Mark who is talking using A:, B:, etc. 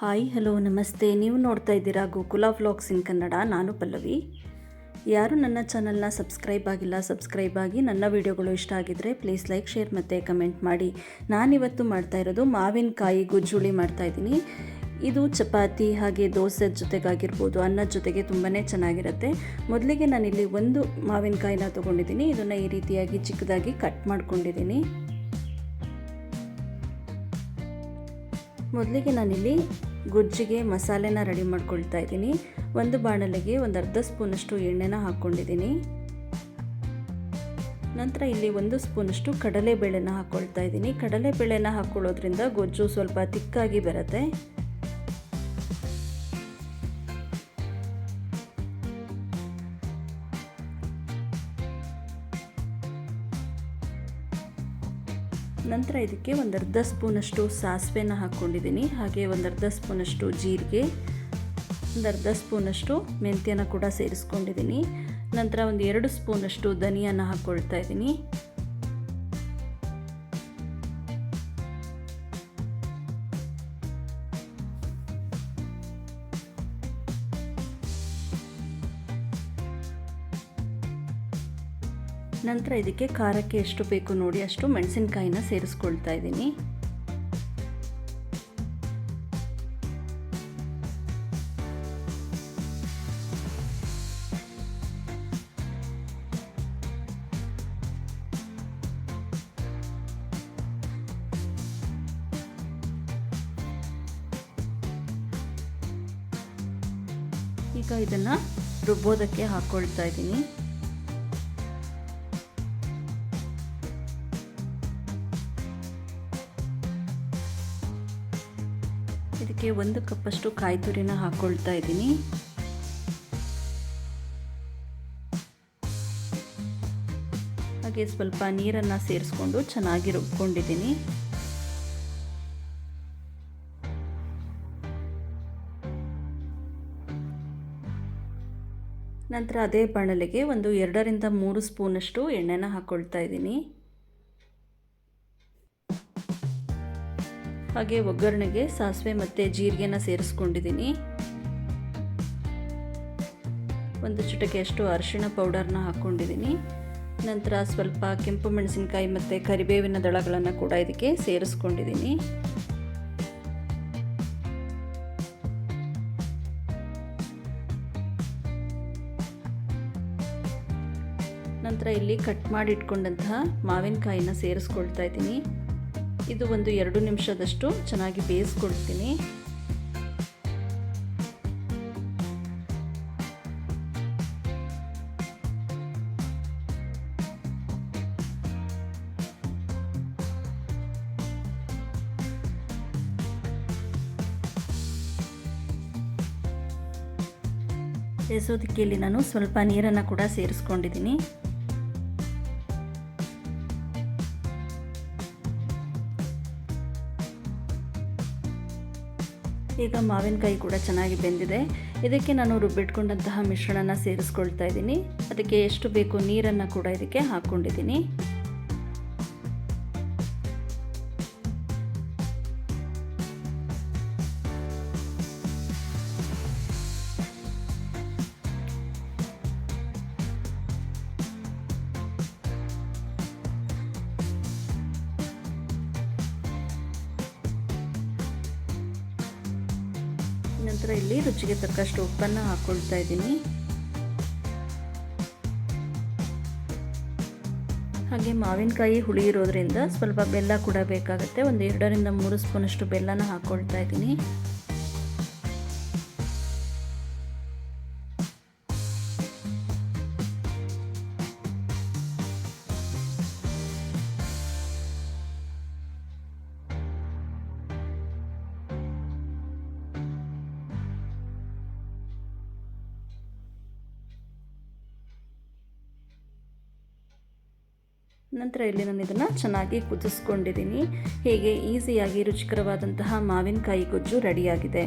A: Hi, hello, ನಮಸ್ತೆ. ನೀವು ನೋಡ್ತಾ ಇದ್ದೀರಾ ಗೋಕುಲ ವ್ಲಾಗ್ಸ್ ಇನ್ ಕನ್ನಡ. ನಾನು ಪಲ್ಲವಿ. ಯಾರು ನನ್ನ ಚಾನಲ್ನ ಸಬ್ಸ್ಕ್ರೈಬ್ ಆಗಿಲ್ಲ, ಸಬ್ಸ್ಕ್ರೈಬ್ ಆಗಿ ನನ್ನ ವಿಡಿಯೋಗಳು ಇಷ್ಟ ಆಗಿದ್ದರೆ ಪ್ಲೀಸ್ ಲೈಕ್ ಶೇರ್ ಮತ್ತು ಕಮೆಂಟ್ ಮಾಡಿ. ನಾನಿವತ್ತು ಮಾಡ್ತಾ ಇರೋದು ಮಾವಿನಕಾಯಿ ಗುಜ್ಜುಳಿ ಮಾಡ್ತಾ ಇದ್ದೀನಿ. ಇದು ಚಪಾತಿ ಹಾಗೆ ದೋಸೆ ಜೊತೆಗಾಗಿರ್ಬೋದು ಅನ್ನದ ಜೊತೆಗೆ ತುಂಬಾ ಚೆನ್ನಾಗಿರುತ್ತೆ. ಮೊದಲಿಗೆ ನಾನಿಲ್ಲಿ ಒಂದು ಮಾವಿನಕಾಯಿನ ತೊಗೊಂಡಿದ್ದೀನಿ. ಇದನ್ನು ಈ ರೀತಿಯಾಗಿ ಚಿಕ್ಕದಾಗಿ ಕಟ್ ಮಾಡ್ಕೊಂಡಿದ್ದೀನಿ. ಮೊದಲಿಗೆ ನಾನಿಲ್ಲಿ ಗೊಜ್ಜಿಗೆ ಮಸಾಲೆನ ರೆಡಿ ಮಾಡ್ಕೊಳ್ತಾ ಇದ್ದೀನಿ. ಒಂದು ಬಾಣಲೆಗೆ ಒಂದು ಅರ್ಧ ಸ್ಪೂನಷ್ಟು ಎಣ್ಣೆನ ಹಾಕ್ಕೊಂಡಿದ್ದೀನಿ. ನಂತರ ಇಲ್ಲಿ ಒಂದು ಸ್ಪೂನಷ್ಟು ಕಡಲೆಬೇಳೆನ ಹಾಕ್ಕೊಳ್ತಾ ಇದ್ದೀನಿ. ಕಡಲೆಬೇಳೆನ ಹಾಕ್ಕೊಳ್ಳೋದ್ರಿಂದ ಗೊಜ್ಜು ಸ್ವಲ್ಪ ತಿಕ್ಕಾಗಿ ಬರುತ್ತೆ. ನಂತರ ಇದಕ್ಕೆ ಒಂದು ಅರ್ಧ ಸ್ಪೂನಷ್ಟು ಸಾಸಿವೆನ ಹಾಕ್ಕೊಂಡಿದ್ದೀನಿ. ಹಾಗೆ ಒಂದು ಅರ್ಧ ಸ್ಪೂನಷ್ಟು ಜೀರಿಗೆ ಒಂದು ಅರ್ಧ ಸ್ಪೂನಷ್ಟು ಮೆಂತ್ಯನ ಕೂಡ ಸೇರಿಸ್ಕೊಂಡಿದ್ದೀನಿ. ನಂತರ ಒಂದು ಎರಡು ಸ್ಪೂನಷ್ಟು ಧನಿಯಾನ ಹಾಕ್ಕೊಳ್ತಾ ಇದ್ದೀನಿ. ನಂತರ ಇದಕ್ಕೆ ಖಾರಕ್ಕೆ ಎಷ್ಟು ಬೇಕು ನೋಡಿ ಅಷ್ಟು ಮೆಣಸಿನ್ಕಾಯಿನ ಸೇರಿಸ್ಕೊಳ್ತಾ ಇದ್ದೀನಿ. ಈಗ ಇದನ್ನು ರುಬ್ಬೋದಕ್ಕೆ ಹಾಕ್ಕೊಳ್ತಾ ಇದ್ದೀನಿ. ಇದಕ್ಕೆ ಒಂದು ಕಪ್ಪಷ್ಟು ಕಾಯಿ ತುರಿನ ಹಾಕ್ಕೊಳ್ತಾ ಇದ್ದೀನಿ. ಹಾಗೆ ಸ್ವಲ್ಪ ನೀರನ್ನು ಸೇರಿಸ್ಕೊಂಡು ಚೆನ್ನಾಗಿ ರುಬ್ಕೊಂಡಿದ್ದೀನಿ ನಂತರ ಅದೇ ಬಾಣಲೆಗೆ ಒಂದು ಎರಡರಿಂದ ಮೂರು ಸ್ಪೂನಷ್ಟು ಎಣ್ಣೆನ ಹಾಕ್ಕೊಳ್ತಾ ಇದ್ದೀನಿ. ಹಾಗೆ ಒಗ್ಗರಣೆಗೆ ಸಾಸಿವೆ ಮತ್ತು ಜೀರಿಗೆನ ಸೇರಿಸ್ಕೊಂಡಿದ್ದೀನಿ. ಒಂದು ಚಿಟಕೆಯಷ್ಟು ಅರಿಶಿಣ ಪೌಡರ್ನ ಹಾಕ್ಕೊಂಡಿದ್ದೀನಿ. ನಂತರ ಸ್ವಲ್ಪ ಕೆಂಪು ಮೆಣಸಿನಕಾಯಿ ಮತ್ತು ಕರಿಬೇವಿನ ದಳಗಳನ್ನು ಕೂಡ ಇದಕ್ಕೆ ಸೇರಿಸ್ಕೊಂಡಿದ್ದೀನಿ. ನಂತರ ಇಲ್ಲಿ ಕಟ್ ಮಾಡಿ ಇಟ್ಕೊಂಡಂತಹ ಮಾವಿನಕಾಯಿನ ಸೇರಿಸ್ಕೊಳ್ತಾ ಇದ್ದೀನಿ. ಇದು ಒಂದು ಎರಡು ನಿಮಿಷದಷ್ಟು ಚೆನ್ನಾಗಿ ಬೇಯಿಸ್ಕೊಳ್ತೀನಿ ಬೇಯಿಸೋದಕ್ಕೆ ಇಲ್ಲಿ ನಾನು ಸ್ವಲ್ಪ ನೀರನ್ನು ಕೂಡ ಸೇರಿಸ್ಕೊಂಡಿದ್ದೀನಿ. ಈಗ ಮಾವಿನಕಾಯಿ ಕೂಡ ಚೆನ್ನಾಗಿ ಬೆಂದಿದೆ. ಇದಕ್ಕೆ ನಾನು ರುಬ್ಬಿಟ್ಕೊಂಡಂತಹ ಮಿಶ್ರಣನ ಸೇರಿಸ್ಕೊಳ್ತಾ ಇದ್ದೀನಿ. ಅದಕ್ಕೆ ಎಷ್ಟು ಬೇಕು ನೀರನ್ನು ಕೂಡ ಇದಕ್ಕೆ ಹಾಕ್ಕೊಂಡಿದ್ದೀನಿ. ನಂತರ ಇಲ್ಲಿ ರುಚಿಗೆ ತಕ್ಕಷ್ಟು ಉಪ್ಪನ್ನು ಹಾಕ್ಕೊಳ್ತಾ ಇದ್ದೀನಿ. ಹಾಗೆ ಮಾವಿನಕಾಯಿ ಹುಳಿ ಇರೋದ್ರಿಂದ ಸ್ವಲ್ಪ ಬೆಲ್ಲ ಕೂಡ ಬೇಕಾಗುತ್ತೆ. ಒಂದು ಎರಡರಿಂದ ಮೂರು ಸ್ಪೂನಷ್ಟು ಬೆಲ್ಲನ ಹಾಕ್ಕೊಳ್ತಾ ಇದ್ದೀನಿ. ನಂತರ ಇಲ್ಲಿ ನಾನು ಇದನ್ನು ಚೆನ್ನಾಗಿ ಕುದಿಸ್ಕೊಂಡಿದ್ದೀನಿ. ಹೀಗೆ ಈಸಿಯಾಗಿ ರುಚಿಕರವಾದಂತಹ ಮಾವಿನಕಾಯಿ ಗೊಜ್ಜು ರೆಡಿಯಾಗಿದೆ